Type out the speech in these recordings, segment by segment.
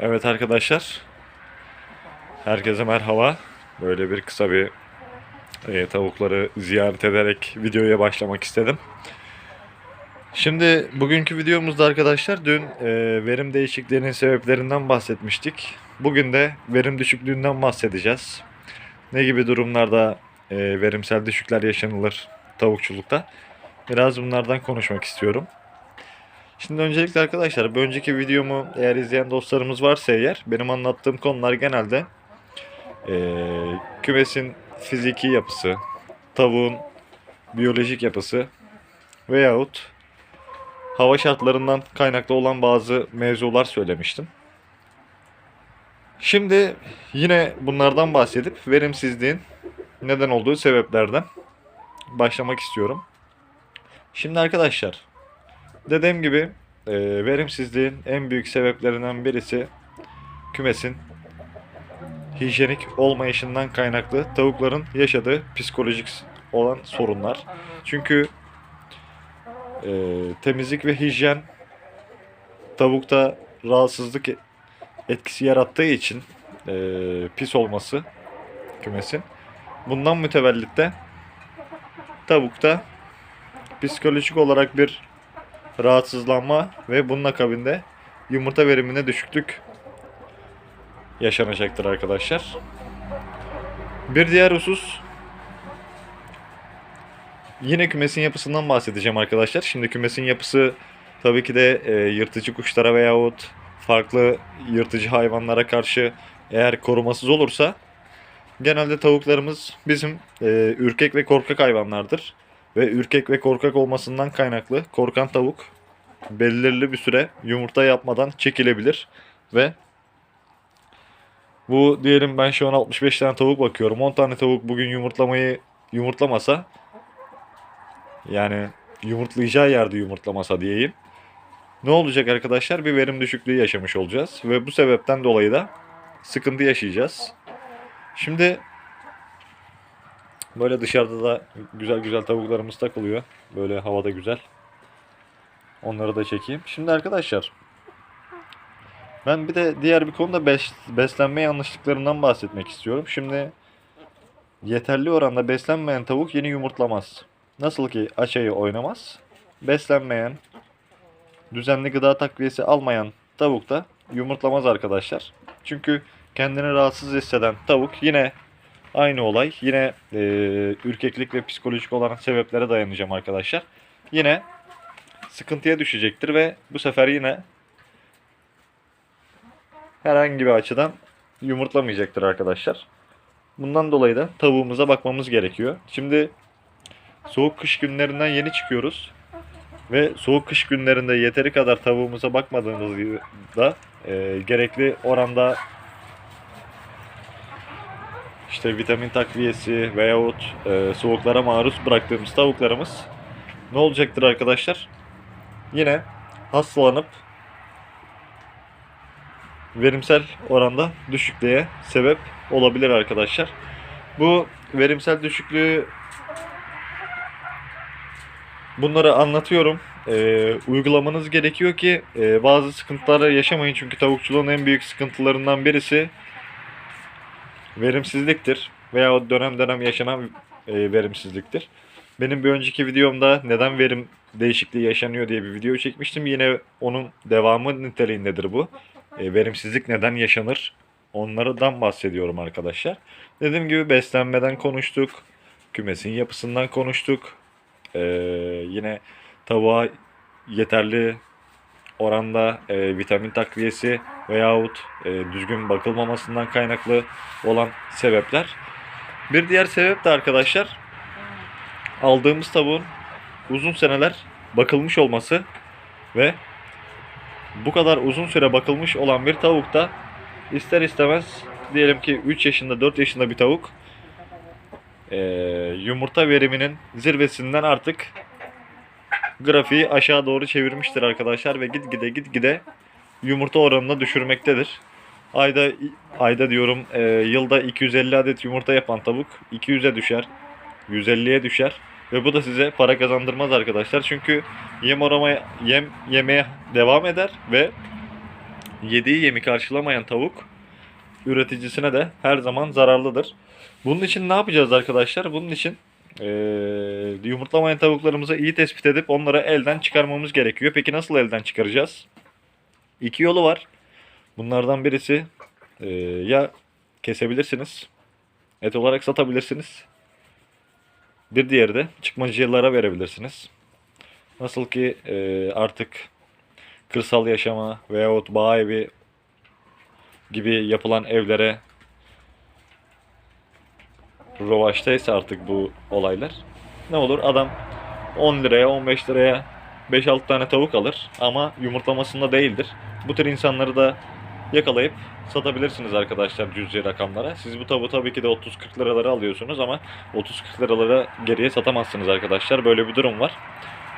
Evet arkadaşlar. Herkese merhaba. Böyle bir kısa bir e, tavukları ziyaret ederek videoya başlamak istedim. Şimdi bugünkü videomuzda arkadaşlar dün e, verim değişikliğinin sebeplerinden bahsetmiştik. Bugün de verim düşüklüğünden bahsedeceğiz. Ne gibi durumlarda e, verimsel düşükler yaşanılır tavukçulukta? Biraz bunlardan konuşmak istiyorum. Şimdi öncelikle arkadaşlar bir önceki videomu eğer izleyen dostlarımız varsa eğer benim anlattığım konular genelde eee, kümesin fiziki yapısı, tavuğun biyolojik yapısı veyahut hava şartlarından kaynaklı olan bazı mevzular söylemiştim. Şimdi yine bunlardan bahsedip verimsizliğin neden olduğu sebeplerden başlamak istiyorum. Şimdi arkadaşlar Dediğim gibi e, verimsizliğin en büyük sebeplerinden birisi kümesin hijyenik olmayışından kaynaklı tavukların yaşadığı psikolojik olan sorunlar. Çünkü e, temizlik ve hijyen tavukta rahatsızlık etkisi yarattığı için e, pis olması kümesin. Bundan mütevellit de tavukta psikolojik olarak bir rahatsızlanma ve bunun akabinde yumurta verimine düşüklük yaşanacaktır arkadaşlar. Bir diğer husus yine kümesin yapısından bahsedeceğim arkadaşlar. Şimdi kümesin yapısı tabii ki de e, yırtıcı kuşlara veyahut farklı yırtıcı hayvanlara karşı eğer korumasız olursa genelde tavuklarımız bizim e, ürkek ve korkak hayvanlardır ve ürkek ve korkak olmasından kaynaklı korkan tavuk belirli bir süre yumurta yapmadan çekilebilir ve bu diyelim ben şu an 65 tane tavuk bakıyorum. 10 tane tavuk bugün yumurtlamayı yumurtlamasa yani yumurtlayacağı yerde yumurtlamasa diyeyim. Ne olacak arkadaşlar? Bir verim düşüklüğü yaşamış olacağız ve bu sebepten dolayı da sıkıntı yaşayacağız. Şimdi Böyle dışarıda da güzel güzel tavuklarımız takılıyor. Böyle havada güzel. Onları da çekeyim. Şimdi arkadaşlar ben bir de diğer bir konuda bes beslenme yanlışlıklarından bahsetmek istiyorum. Şimdi yeterli oranda beslenmeyen tavuk yeni yumurtlamaz. Nasıl ki açayı oynamaz. Beslenmeyen, düzenli gıda takviyesi almayan tavuk da yumurtlamaz arkadaşlar. Çünkü kendini rahatsız hisseden tavuk yine Aynı olay. Yine e, ürkeklik ve psikolojik olan sebeplere dayanacağım arkadaşlar. Yine sıkıntıya düşecektir ve bu sefer yine herhangi bir açıdan yumurtlamayacaktır arkadaşlar. Bundan dolayı da tavuğumuza bakmamız gerekiyor. Şimdi soğuk kış günlerinden yeni çıkıyoruz. Ve soğuk kış günlerinde yeteri kadar tavuğumuza bakmadığımızda e, gerekli oranda işte vitamin takviyesi veyahut e, soğuklara maruz bıraktığımız tavuklarımız ne olacaktır arkadaşlar? Yine hastalanıp verimsel oranda düşüklüğe sebep olabilir arkadaşlar. Bu verimsel düşüklüğü bunları anlatıyorum. E, uygulamanız gerekiyor ki e, bazı sıkıntıları yaşamayın. Çünkü tavukçuluğun en büyük sıkıntılarından birisi verimsizliktir veya dönem dönem yaşanan e, verimsizliktir. Benim bir önceki videomda neden verim değişikliği yaşanıyor diye bir video çekmiştim. Yine onun devamı niteliğindedir bu. E, verimsizlik neden yaşanır? Onlardan bahsediyorum arkadaşlar. Dediğim gibi beslenmeden konuştuk. Kümesin yapısından konuştuk. E, yine tavuğa yeterli oranda e, vitamin takviyesi veyahut e, düzgün bakılmamasından kaynaklı olan sebepler. Bir diğer sebep de arkadaşlar aldığımız tavuğun uzun seneler bakılmış olması ve bu kadar uzun süre bakılmış olan bir tavukta ister istemez diyelim ki 3 yaşında 4 yaşında bir tavuk e, yumurta veriminin zirvesinden artık grafiği aşağı doğru çevirmiştir arkadaşlar ve gitgide gitgide yumurta oranını düşürmektedir. Ayda ayda diyorum e, yılda 250 adet yumurta yapan tavuk 200'e düşer, 150'ye düşer ve bu da size para kazandırmaz arkadaşlar. Çünkü yem aramaya yem yemeye devam eder ve yediği yemi karşılamayan tavuk üreticisine de her zaman zararlıdır. Bunun için ne yapacağız arkadaşlar? Bunun için eee, yumurtlamayan tavuklarımızı iyi tespit edip onları elden çıkarmamız gerekiyor. Peki nasıl elden çıkaracağız? İki yolu var. Bunlardan birisi eee, ya kesebilirsiniz, et olarak satabilirsiniz. Bir diğeri de çıkmacılara verebilirsiniz. Nasıl ki eee, artık kırsal yaşama veyahut bağ evi gibi yapılan evlere rovaştaysa artık bu olaylar. Ne olur adam 10 liraya 15 liraya 5-6 tane tavuk alır ama yumurtlamasında değildir. Bu tür insanları da yakalayıp satabilirsiniz arkadaşlar cüzi rakamlara. Siz bu tavuğu tabii ki de 30-40 liralara alıyorsunuz ama 30-40 liralara geriye satamazsınız arkadaşlar. Böyle bir durum var.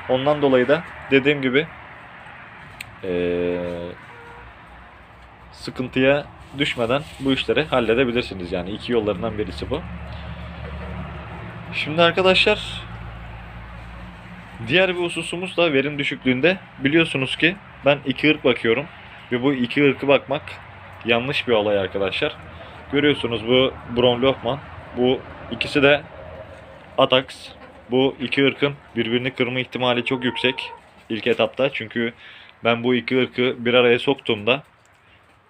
Ondan dolayı da dediğim gibi eee, sıkıntıya düşmeden bu işleri halledebilirsiniz. Yani iki yollarından birisi bu. Şimdi arkadaşlar diğer bir hususumuz da verim düşüklüğünde biliyorsunuz ki ben iki ırk bakıyorum ve bu iki ırkı bakmak yanlış bir olay arkadaşlar. Görüyorsunuz bu Brown Lohman bu ikisi de Atax. Bu iki ırkın birbirini kırma ihtimali çok yüksek ilk etapta. Çünkü ben bu iki ırkı bir araya soktuğumda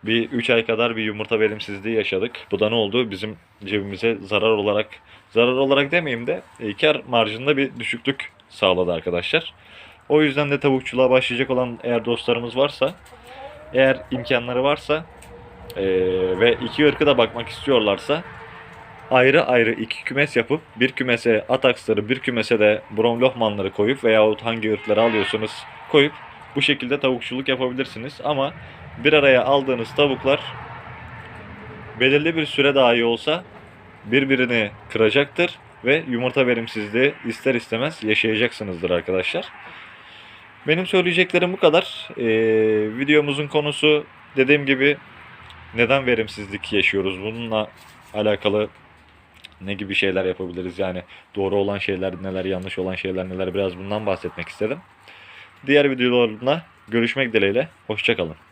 bir 3 ay kadar bir yumurta verimsizliği yaşadık. Bu da ne oldu? Bizim cebimize zarar olarak, zarar olarak demeyeyim de e, kar marjında bir düşüklük sağladı arkadaşlar. O yüzden de tavukçuluğa başlayacak olan eğer dostlarımız varsa, eğer imkanları varsa e, ve iki ırkı da bakmak istiyorlarsa ayrı ayrı iki kümes yapıp bir kümese Ataksları, bir kümese de Brown Lohmanları koyup veyahut hangi ırkları alıyorsunuz koyup bu şekilde tavukçuluk yapabilirsiniz. Ama bir araya aldığınız tavuklar belirli bir süre dahi olsa birbirini kıracaktır ve yumurta verimsizliği ister istemez yaşayacaksınızdır arkadaşlar. Benim söyleyeceklerim bu kadar. Ee, videomuzun konusu dediğim gibi neden verimsizlik yaşıyoruz? Bununla alakalı ne gibi şeyler yapabiliriz? Yani doğru olan şeyler neler, yanlış olan şeyler neler biraz bundan bahsetmek istedim. Diğer videolarımda görüşmek dileğiyle. Hoşçakalın.